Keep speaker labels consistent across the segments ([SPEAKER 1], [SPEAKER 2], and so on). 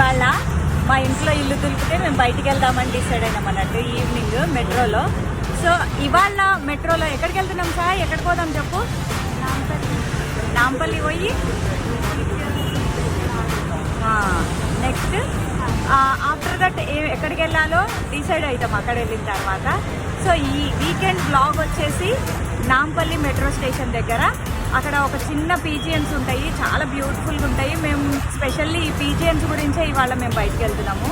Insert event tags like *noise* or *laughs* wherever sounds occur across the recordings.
[SPEAKER 1] ఇవాళ మా ఇంట్లో ఇల్లు దులిపితే మేము బయటికి వెళ్దామని డిసైడ్ అయినాం అన్నట్టు ఈవినింగ్ మెట్రోలో. సో ఇవాళ మెట్రోలో ఎక్కడికి వెళ్తున్నాం సార్ ఎక్కడికి పోదాం చెప్పు? నాంపల్లి. పోయి? నెక్స్ట్ ఆఫ్టర్ దట్ ఎక్కడికి వెళ్ళాలో డిసైడ్ అవుతాం అక్కడ వెళ్ళిన తర్వాత. సో ఈ వీకెండ్ బ్లాగ్ వచ్చేసి నాంపల్లి మెట్రో స్టేషన్ దగ్గర. అక్కడ ఒక చిన్న పీజియన్స్ ఉంటాయి చాలా బ్యూటిఫుల్గా ఉంటాయి. మేము స్పెషల్లీ ఈ పీజియన్స్ గురించే ఇవాళ మేము బయటకు వెళ్తున్నాము.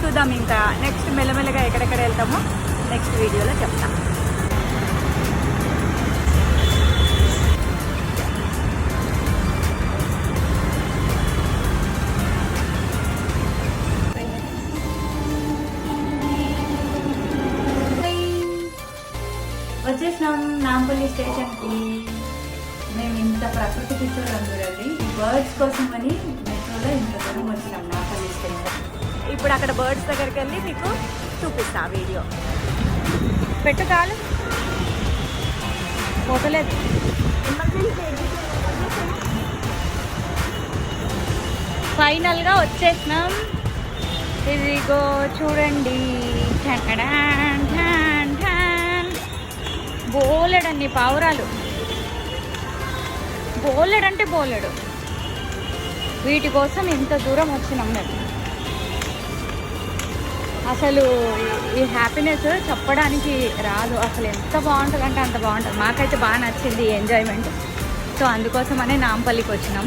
[SPEAKER 1] చూద్దాం ఇంకా నెక్స్ట్ మెల్లమెల్లగా ఎక్కడెక్కడ వెళ్తామో నెక్స్ట్ వీడియోలో చెప్తాం. వచ్చేసినాం నాంపల్లి స్టేషన్కి. మేము ఇంత ప్రకృతి పిచ్చోళ్ళం చూడండి ఈ బర్డ్స్ కోసం అని మెట్రోలో ఇంత దూరం వచ్చినాం. నాంపల్లి స్టేషన్ ఇప్పుడు అక్కడ బర్డ్స్ దగ్గరికి వెళ్ళి మీకు చూపిస్తా వీడియో. పెట్టు కాలు. పోతలేదు. ఫైనల్గా వచ్చేసినాం. ఇదిగో చూడండి. ఠకడాన్ ఠాన్ ఠాన్. బోలెడన్ని పావురాలు. బోలెడంటే బోలెడు. వీటి కోసం ఇంత దూరం వచ్చినాం మేము అసలు ఈ హ్యాపీనెస్ చెప్పడానికి రాదు. అసలు ఎంత బాగుంటుంది అంటే అంత బాగుంటుంది. మాకైతే బాగా నచ్చింది ఎంజాయ్మెంట్ సో అందుకోసమనే నాంపల్లికి వచ్చినాం.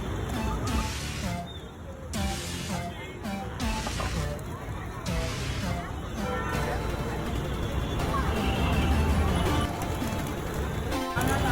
[SPEAKER 1] 来来来。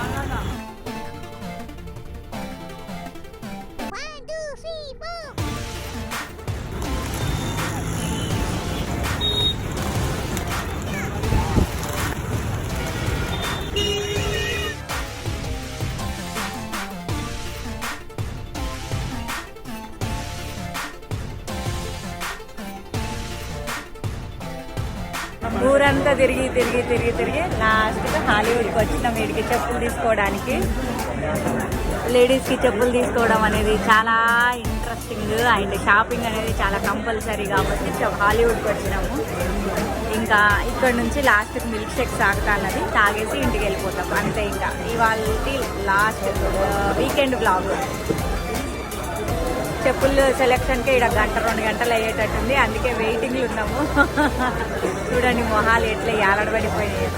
[SPEAKER 1] ఊరంతా తిరిగి తిరిగి తిరిగి తిరిగి లాస్ట్గా హాలీవుడ్కి వచ్చినాం వీడికి చెప్పులు తీసుకోవడానికి. లేడీస్కి చెప్పులు తీసుకోవడం అనేది చాలా ఇంట్రెస్టింగ్. అండ్ షాపింగ్ అనేది చాలా కంపల్సరీ కాబట్టి హాలీవుడ్కి వచ్చినాము. ఇంకా ఇక్కడ నుంచి లాస్ట్కి మిల్క్ షేక్ తాగుతా అన్నది తాగేసి ఇంటికి వెళ్ళిపోతాం. అంతే ఇంకా. ఇవాళ లాస్ట్ వీకెండ్ బ్లాగ్. చెప్పులు సెలెక్షన్కే ఇక్కడ గంట రెండు గంటలు అయ్యేటట్టుంది. అందుకే వెయిటింగ్లు ఉన్నాము. *laughs* చూడండి మొహాలు ఎట్లా ఏలడబడిపోయినాయి.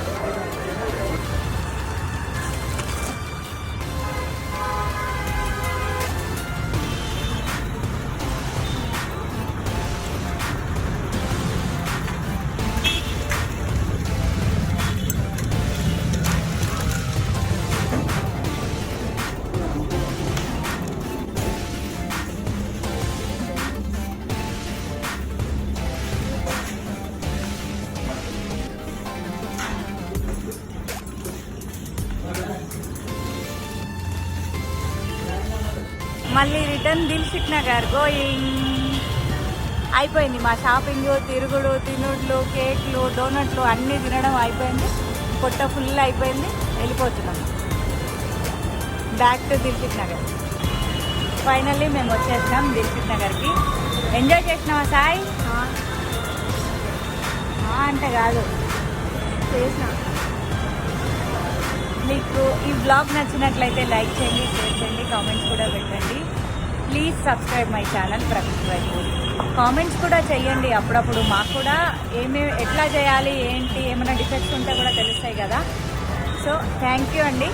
[SPEAKER 1] మళ్ళీ రిటర్న్ దిల్సుఖ్ నగర్ గోయింగ్ అయిపోయింది మా షాపింగ్ తిరుగుడు తినుడులు కేక్లు డోనట్లు అన్నీ తినడం అయిపోయింది. పొట్ట ఫుల్ అయిపోయింది. వెళ్ళిపోతున్నాం. Back to Dilsukhnagar finally మేము వచ్చేసినాం దిల్సుఖ్ నగర్కి ఎంజాయ్ చేసినావా సాయి? అంటే కాదు.
[SPEAKER 2] చేసిన.
[SPEAKER 1] మీకు ఈ బ్లాగ్ నచ్చినట్లయితే లైక్ చేయండి షేర్ చేయండి కామెంట్స్ కూడా పెట్టండి. ప్లీజ్ సబ్స్క్రైబ్ మై ఛానల్ ప్రకృతి వైపు కామెంట్స్ కూడా చేయండి అప్పుడప్పుడు. మాకు కూడా ఏమేమి ఎట్లా చేయాలి ఏంటి ఏమైనా డిఫెక్ట్స్ ఉంటే కూడా తెలుస్తాయి కదా. సో థ్యాంక్ యూ అండి.